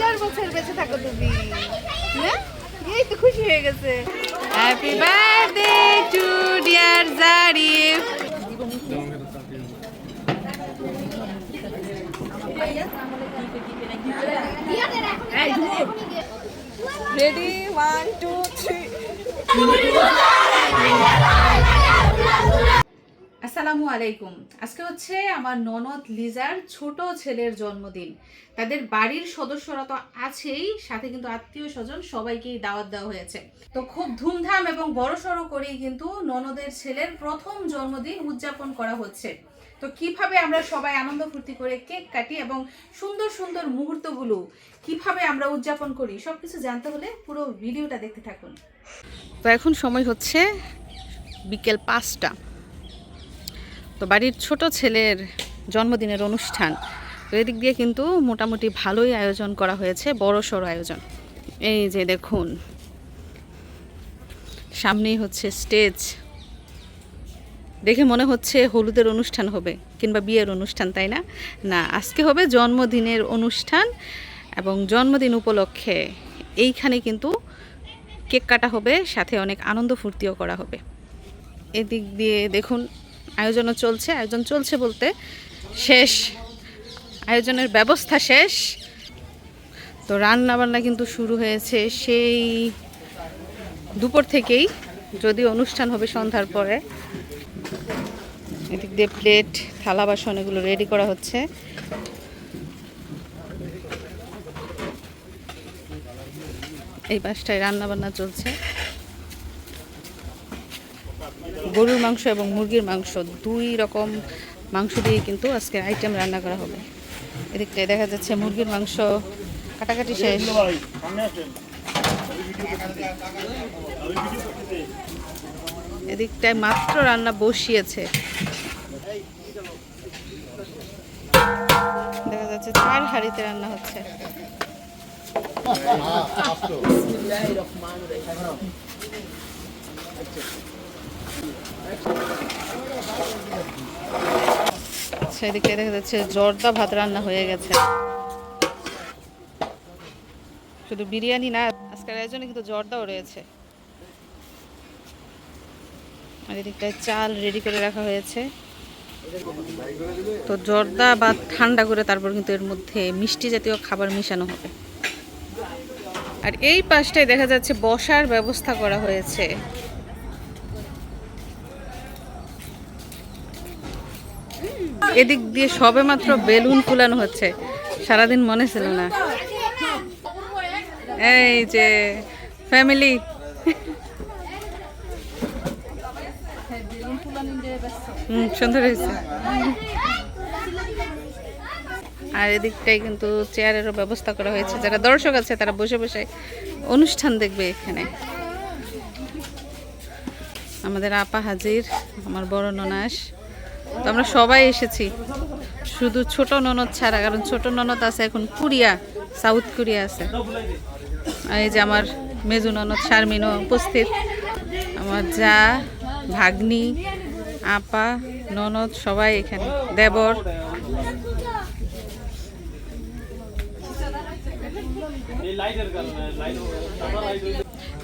হাজার বছর বেঁচে থাকো তুমি। এই তো খুশি হয়ে গেছে। Happy birthday to dear Jarif ready one two three আসসালামু আলাইকুম। আজকে হচ্ছে আমার ননদ লিজার ছোট ছেলের জন্মদিন। তাদের বাড়ির সদস্যরা তো আছেই, সাথে কিন্তু আত্মীয় স্বজন সবাইকেই দাওয়াত দেওয়া হয়েছে। তো খুব ধুমধাম এবং বড়সড় করেই কিন্তু ননদের ছেলের প্রথম জন্মদিন উদযাপন করা হচ্ছে। তো কীভাবে আমরা সবাই আনন্দ ফুর্তি করে কেক কাটি এবং সুন্দর সুন্দর মুহূর্তগুলো কীভাবে আমরা উদযাপন করি, সবকিছু জানতে হলে পুরো ভিডিওটা দেখতে থাকুন। তো এখন সময় হচ্ছে বিকেল পাঁচটা। তো বাড়ির ছোট ছেলের জন্মদিনের অনুষ্ঠান। তো এদিক দিয়ে কিন্তু মোটামুটি ভালোই আয়োজন করা হয়েছে, বড় সড়ো আয়োজন। এই যে দেখুন, সামনেই হচ্ছে স্টেজ। দেখে মনে হচ্ছে হলুদের অনুষ্ঠান হবে কিংবা বিয়ের অনুষ্ঠান, তাই না? না, আজকে হবে জন্মদিনের অনুষ্ঠান এবং জন্মদিন উপলক্ষে এইখানে কিন্তু কেক কাটা হবে, সাথে অনেক আনন্দ ফুর্তিও করা হবে। এদিক দিয়ে দেখুন আয়োজনও চলছে। আয়োজন চলছে বলতে শেষ। আয়োজনের ব্যবস্থা শেষ। তো রান্না বান্না কিন্তু শুরু হয়েছে সেই দুপুর থেকেই যদি অনুষ্ঠান হবে সন্ধ্যার পরে। এদিক দিয়ে প্লেট থালা, বাসন এগুলো রেডি করা হচ্ছে। এই পাশটায় রান্না বান্না চলছে। গরুর মাংস এবং মুরগির মাংস, দুই রকম মাংস দিয়ে কিন্তু আজকে আইটেম রান্না করা হবে। এদিকটায় দেখা যাচ্ছে মুরগির মাংস কাটাকাটি শেষ। এদিকটায় মাত্র রান্না বসিয়েছে। দেখা যাচ্ছে চার হাঁড়িতে রান্না হচ্ছে। আচ্ছা। এদিকে দেখা যাচ্ছে জর্দা ভাত রান্না হয়ে গেছে। শুধু বিরিয়ানি না, আজকের আয়োজনে কিন্তু জর্দাও রয়েছে। আর এদিকটায় চাল রেডি করে রাখা হয়েছে। তো জর্দা বা ঠান্ডা করে তারপর কিন্তু এর মধ্যে মিষ্টি জাতীয় খাবার মিশানো হবে। আর এই পাশটায় দেখা যাচ্ছে বসার ব্যবস্থা করা হয়েছে। এদিক দিয়ে সবে মাত্র বেলুন ফুলানো হচ্ছে। সারাদিন মনে ছিল না। এই যে ফ্যামিলি সুন্দর হয়েছে। আর এদিকটাই কিন্তু চেয়ারেরও ব্যবস্থা করা হয়েছে। যারা দর্শক আছে, তারা বসে বসে অনুষ্ঠান দেখবে এখানে। আমাদের আপা হাজির, আমার বড় ননাস। তো আমরা সবাই এসেছি। শুধু ছোট ননদ ছাড়া, কারণ ছোট ননদ আছে, এখন কোরিয়া, সাউথ কোরিয়া আছে। এই যে আমার মেজু ননদ শারমিনও উপস্থিত। আমার যা, ভাগ্নি, আপা, ননদ, সবাই এখানে। দেবর।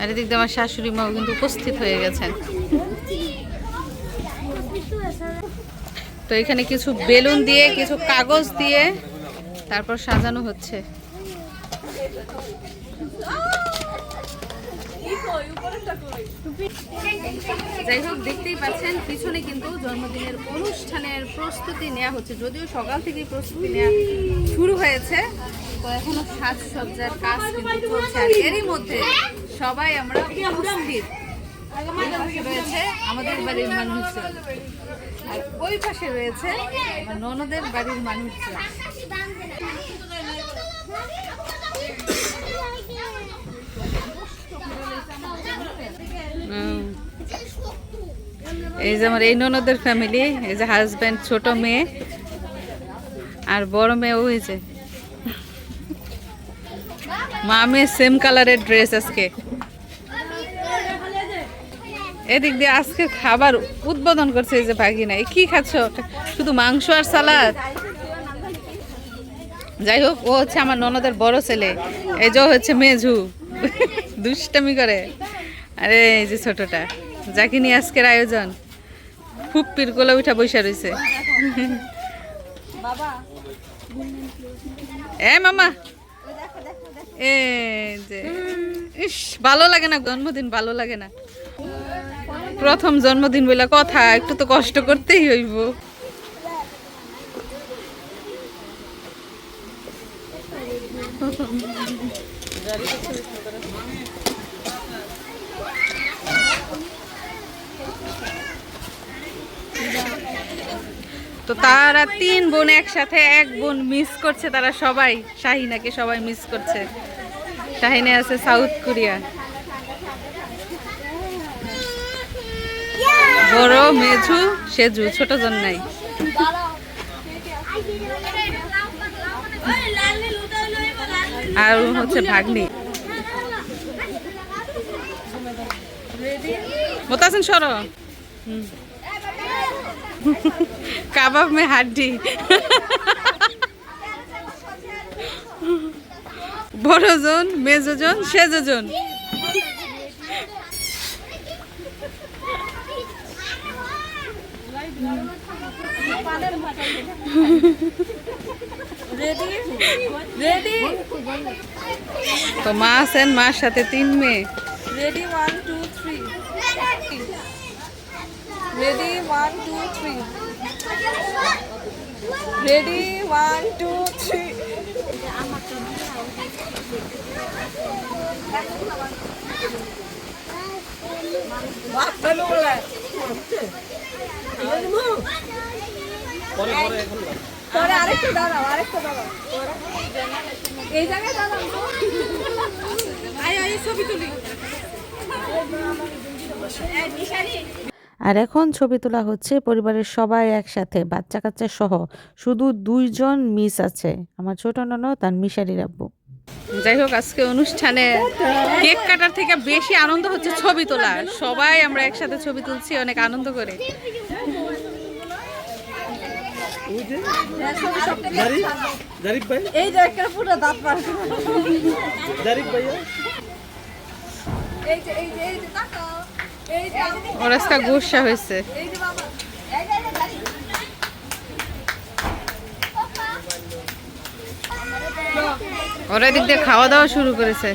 আর এদিক দিয়ে আমার শাশুড়ি মাও কিন্তু উপস্থিত হয়ে গেছেন। এখানে কিছু বেলুন দিয়ে, কিছু কাগজ দিয়ে তারপর সাজানো হচ্ছে। যাই হোক, দেখতেই পাচ্ছেন, পিছনে কিন্তু জন্মদিনের অনুষ্ঠানের প্রস্তুতি নেওয়া হচ্ছে। যদিও সকাল থেকেই প্রস্তুতি নেওয়া শুরু হয়েছে, তো এখনও সাজসজ্জার কাজ এরই মধ্যে সবাই আমরা উপস্থিত। পাশে রয়েছে আমাদের বাড়ির মানুষজন। আর ওই পাশে রয়েছে ননদের বাড়ির মানুষজন। এই যে আমার এই ননদের ফ্যামিলি এই যে হাজব্যান্ড ছোট মেয়ে, আর বড় মেয়ে ওই যে। মা, মেয়ে সেম কালারের ড্রেস আজকে। এদিক দিয়ে আজকে খাবার উদ্বোধন করছে এই যে ভাগিনা কি খাচ্ছ? শুধু মাংস আর সালাদ? যাই হোক, ও হচ্ছে আমার ননদের বড় ছেলে। এই যে হচ্ছে মেঝু। দুষ্টামি করে। আরে, এই যে ছোটটা। যাকে নিয়ে আজকের আয়োজন ফুপ্পির কোলে উঠা বৈশা রয়েছে এ মামা। এ যে। ইস, ভালো লাগে না, জন্মদিন ভালো লাগে না। প্রথম জন্মদিন বলে কথা, একটু তো কষ্ট করতেই হইব। তো তারা তিন বোন একসাথে, এক বোন মিস করছে, তারা সবাই, শাহিনাকে সবাই মিস করছে। শাহিনে আছে সাউথ কোরিয়া বড়, মেঝু, সেজু, ছোট জন নাই। আর হচ্ছে ভাগ্নি। মোতাসিন, সরো। কাবাব মে হাড্ডি। বড় জন মেজো জন সেজো জন রেডি রেডি তো মা আছেন মার সাথে তিন মেয়ে। Ready one two three ready one two three ready one two three পরে আরেকটু দাঁড়াও আরেকটু দাঁড়াও এই জায়গায় দাঁড়াও আয় আয় ছবি তুলি। আর এখন ছবি তোলা হচ্ছে পরিবারের সবাই একসাথে বাচ্চা কাচ্চা সহ। শুধু দুইজন মিস আছে। আমার ছোট ননদ আর মিশারির আব্বু। যাই হোক আজকে অনুষ্ঠানে কেক কাটার থেকে বেশি আনন্দ হচ্ছে ছবি তোলা। সবাই আমরা একসাথে ছবি তুলছি অনেক আনন্দ করে। ভাই এই যে একটা পুরো দাঁত পার জারিফ ভাইয়া এই যে এই যে এই যে তাকাও এই যে ওর আজকে গুসা হয়েছে এই যে বাবা ওরা দিক দিয়ে খাওয়া দাওয়া শুরু করেছে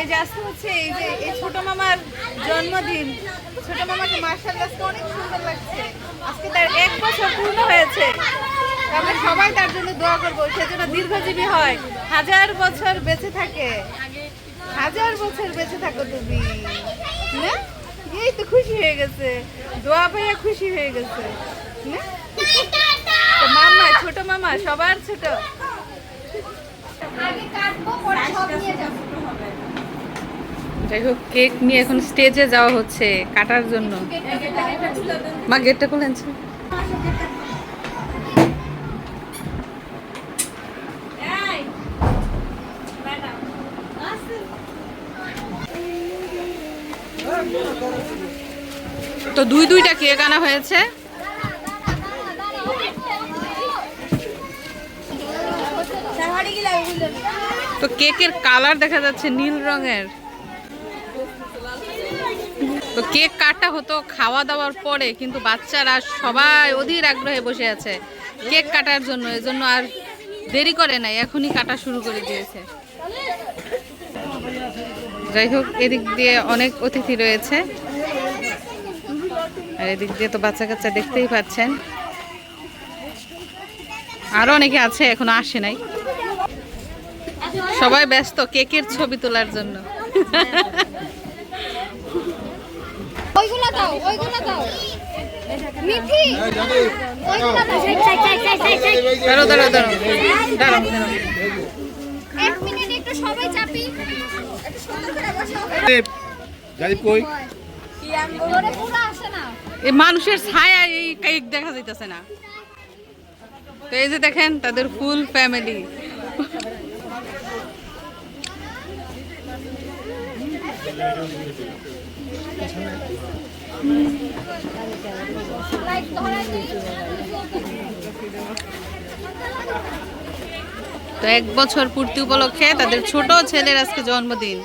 এই যে আজকে হচ্ছে এই যে এই ছোট মামার জন্মদিন ছোট মামাকে মার্শাল আজকে অনেক সুন্দর লাগছে। আজকে তার এক বছর পূর্ণ হয়েছে। আমরা সবাই তার জন্য দোয়া করব সেজন্য দীর্ঘজীবী হয়। হাজার বছর বেঁচে থাকে। হাজার বছর বেঁচে থাকো তুমি। না? এই তো খুশি হয়ে গেছে। দোয়া পাইয়া খুশি হয়ে গেছে। না? মামা, ছোট মামা, সবার ছোট। যাই হোক, কেক নিয়ে এখন স্টেজে যাওয়া হচ্ছে কাটার জন্য। মা গেটটা খুলেন তো দুই দুইটা কেক আনা হয়েছে। তো কেকের কালার দেখা যাচ্ছে নীল রঙের। তো কেক কাটা হতো খাওয়া দাওয়ার পরে, কিন্তু বাচ্চারা সবাই অধীর আগ্রহে বসে আছে কেক কাটার জন্য, এজন্য আর দেরি করে নাই, এখনই কাটা শুরু করে দিয়েছে। যাই হোক, এদিক দিয়ে অনেক অতিথি রয়েছে। আর এদিক দিয়ে তো বাচ্চা কাচ্চা দেখতেই পাচ্ছেন। আরও অনেকে আছে, এখনও আসে নাই। সবাই ব্যস্ত, কেকের ছবি তোলার জন্য। দাও ওইগুলো দাও। মিঠি দাঁড়াও দাঁড়াও দাঁড়াও। দাঁড়াও। এক মিনিট একটু সবাই চাপি। একটু সুন্দর করে বসো। জারিফ কই। ধরে পুরো আসে না। এই মানুষের ছায়া এই কেক দেখা যাইতেছে না। তো এই যে দেখেন তাদের ফুল ফ্যামিলি তো এক বছর পূর্তি উপলক্ষে তাদের ছোট ছেলের আজকে জন্মদিন।